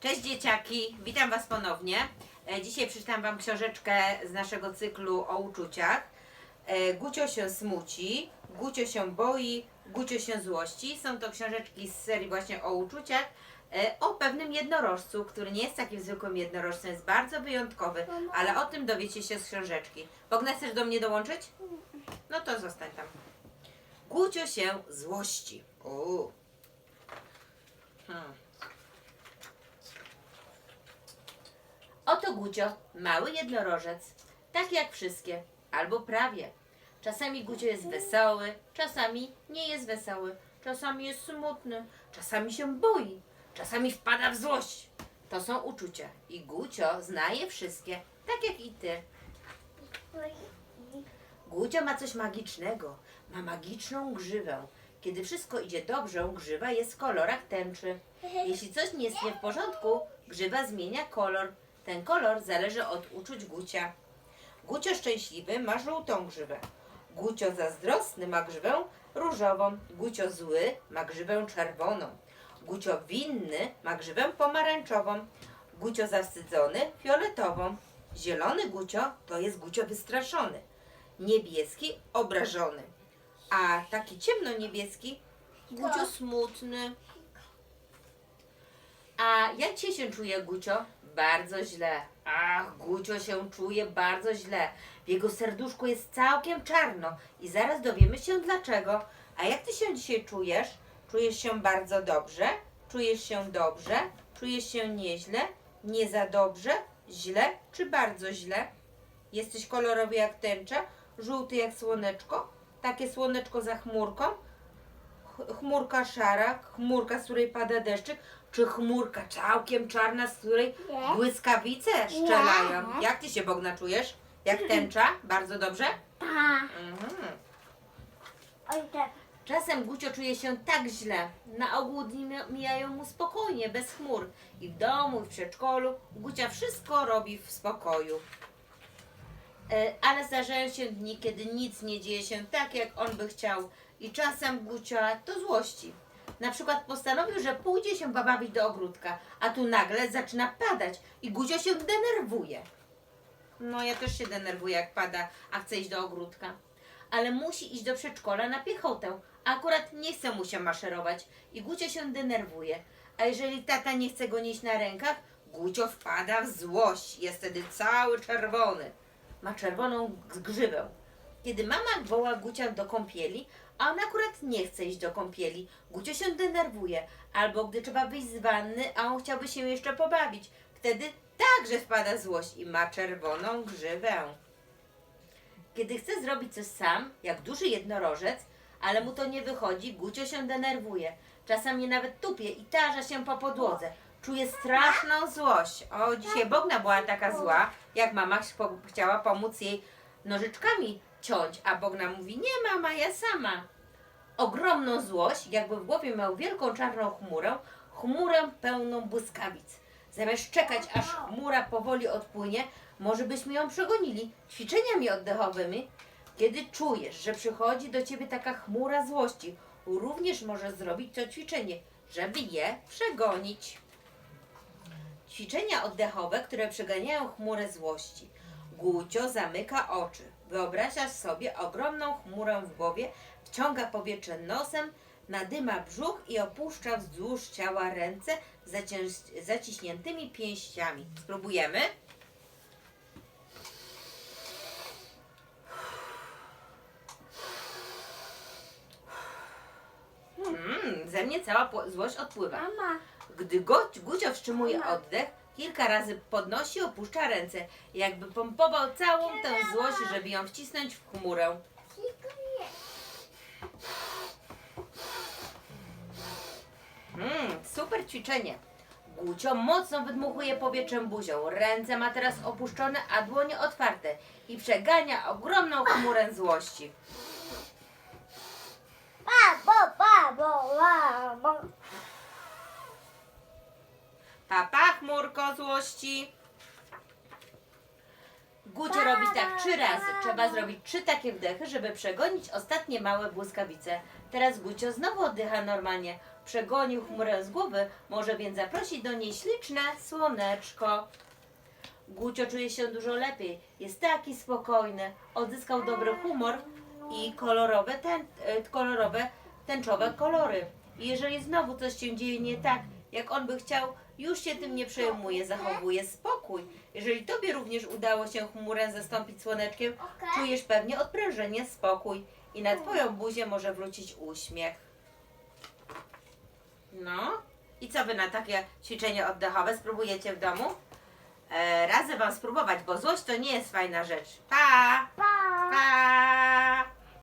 Cześć dzieciaki, witam Was ponownie. E, Dzisiaj przeczytam Wam książeczkę z naszego cyklu o uczuciach. E, Gucio się smuci, Gucio się boi, Gucio się złości. Są to książeczki z serii właśnie o uczuciach, e, o pewnym jednorożcu, który nie jest takim zwykłym jednorożcem, jest bardzo wyjątkowy, ale o tym dowiecie się z książeczki. Bogna, chcesz do mnie dołączyć? No to zostań tam. Gucio się złości. Hmm. Oto Gucio, mały jednorożec, tak jak wszystkie, albo prawie. Czasami Gucio jest wesoły, czasami nie jest wesoły, czasami jest smutny, czasami się boi, czasami wpada w złość. To są uczucia i Gucio zna je wszystkie, tak jak i ty. Gucio ma coś magicznego, ma magiczną grzywę. Kiedy wszystko idzie dobrze, grzywa jest w kolorach tęczy. Jeśli coś nie jest nie w porządku, grzywa zmienia kolor. Ten kolor zależy od uczuć Gucia. Gucio szczęśliwy ma żółtą grzywę. Gucio zazdrosny ma grzywę różową. Gucio zły ma grzywę czerwoną. Gucio winny ma grzywę pomarańczową. Gucio zawstydzony fioletową. Zielony Gucio to jest Gucio wystraszony. Niebieski obrażony. A taki ciemno-niebieski Gucio smutny. A jak dzisiaj się czuje Gucio? Bardzo źle. Ach, Gucio się czuje bardzo źle. W jego serduszku jest całkiem czarno i zaraz dowiemy się dlaczego. A jak ty się dzisiaj czujesz? Czujesz się bardzo dobrze? Czujesz się dobrze? Czujesz się nieźle? Nie za dobrze? Źle czy bardzo źle? Jesteś kolorowy jak tęcza? Żółty jak słoneczko? Takie słoneczko za chmurką? Ch- chmurka szara, chmurka, z której pada deszczyk, czy chmurka całkiem czarna, z której Nie. błyskawice strzelają? Nie. Jak ty się, Bogna, czujesz? Jak tęcza? Bardzo dobrze? Tak. Mhm. Oj, tak. Czasem Gucio czuje się tak źle. Na ogół dni mi- mijają mu spokojnie, bez chmur. I w domu, i w przedszkolu Gucia wszystko robi w spokoju. E, Ale zdarzają się dni, kiedy nic nie dzieje się tak, jak on by chciał. I czasem Gucia to złości. Na przykład postanowił, że pójdzie się pobawić do ogródka, a tu nagle zaczyna padać i Gucio się denerwuje. No ja też się denerwuję jak pada, a chcę iść do ogródka. Ale musi iść do przedszkola na piechotę, a akurat nie chce mu się maszerować i Gucio się denerwuje. A jeżeli tata nie chce go nieść na rękach, Gucio wpada w złość, jest wtedy cały czerwony. Ma czerwoną grzywę. Kiedy mama woła Gucia do kąpieli, a on akurat nie chce iść do kąpieli, Gucio się denerwuje. Albo gdy trzeba wyjść z wanny, a on chciałby się jeszcze pobawić. Wtedy także wpada złość i ma czerwoną grzywę. Kiedy chce zrobić coś sam, jak duży jednorożec, ale mu to nie wychodzi, Gucio się denerwuje. Czasami nawet tupie i tarza się po podłodze. Czuje straszną złość. O, dzisiaj Bogna była taka zła, jak mama chciała pomóc jej nożyczkami ciąć, a Bogna mówi, nie mama, ja sama. Ogromną złość, jakby w głowie miał wielką czarną chmurę, chmurę pełną błyskawic. Zamiast czekać, aż chmura powoli odpłynie, może byśmy ją przegonili ćwiczeniami oddechowymi. Kiedy czujesz, że przychodzi do ciebie taka chmura złości, również możesz zrobić to ćwiczenie, żeby je przegonić. Ćwiczenia oddechowe, które przeganiają chmurę złości. Gucio zamyka oczy. Wyobrażasz sobie ogromną chmurę w głowie, wciąga powietrze nosem, nadyma brzuch i opuszcza wzdłuż ciała ręce zacięż- zaciśniętymi pięściami. Spróbujemy? Mm, ze mnie cała po- złość odpływa. Mama. Gdy go, Gucio wstrzymuje oddech, kilka razy podnosi opuszcza ręce, jakby pompował całą tę złość, żeby ją wcisnąć w chmurę. Hmm, super ćwiczenie. Gucio mocno wydmuchuje powietrzem buzią. Ręce ma teraz opuszczone, a dłonie otwarte i przegania ogromną chmurę złości. Babo, babo, babo. Papa, chmurko złości. Gucio robi tak trzy razy. Trzeba zrobić trzy takie wdechy, żeby przegonić ostatnie małe błyskawice. Teraz Gucio znowu oddycha normalnie. przegonił chmurę z głowy, może więc zaprosić do niej śliczne słoneczko. Gucio czuje się dużo lepiej, jest taki spokojny, odzyskał dobry humor i kolorowe, ten, e, kolorowe tęczowe kolory. I jeżeli znowu coś się dzieje nie tak, jak on by chciał, już się tym nie przejmuje, zachowuje spokój. Jeżeli tobie również udało się chmurę zastąpić słoneczkiem, czujesz pewnie odprężenie, spokój i na twoją buzię może wrócić uśmiech. No i co wy na takie ćwiczenie oddechowe spróbujecie w domu? E, razem wam spróbować, bo złość to nie jest fajna rzecz. Pa! Pa! Pa!